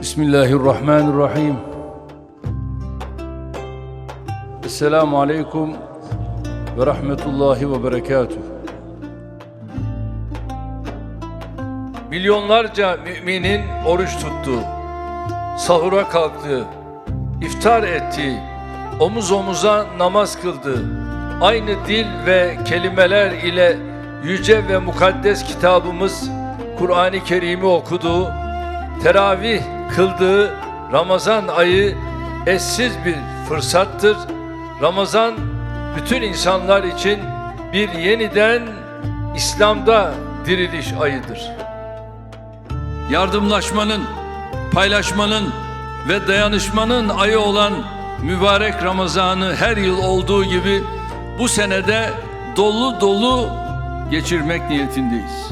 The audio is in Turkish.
Bismillahirrahmanirrahim. Esselamu Aleyküm ve Rahmetullahi ve Berekatuhu. Milyonlarca müminin oruç tuttuğu, sahura kalktığı, iftar ettiği, omuz omuza namaz kıldığı, aynı dil ve kelimeler ile yüce ve mukaddes kitabımız Kur'an-ı Kerim'i okuduğu, teravih kıldığı Ramazan ayı eşsiz bir fırsattır. Ramazan bütün insanlar için bir yeniden İslam'da diriliş ayıdır. Yardımlaşmanın, paylaşmanın ve dayanışmanın ayı olan mübarek Ramazan'ı her yıl olduğu gibi bu senede dolu dolu geçirmek niyetindeyiz.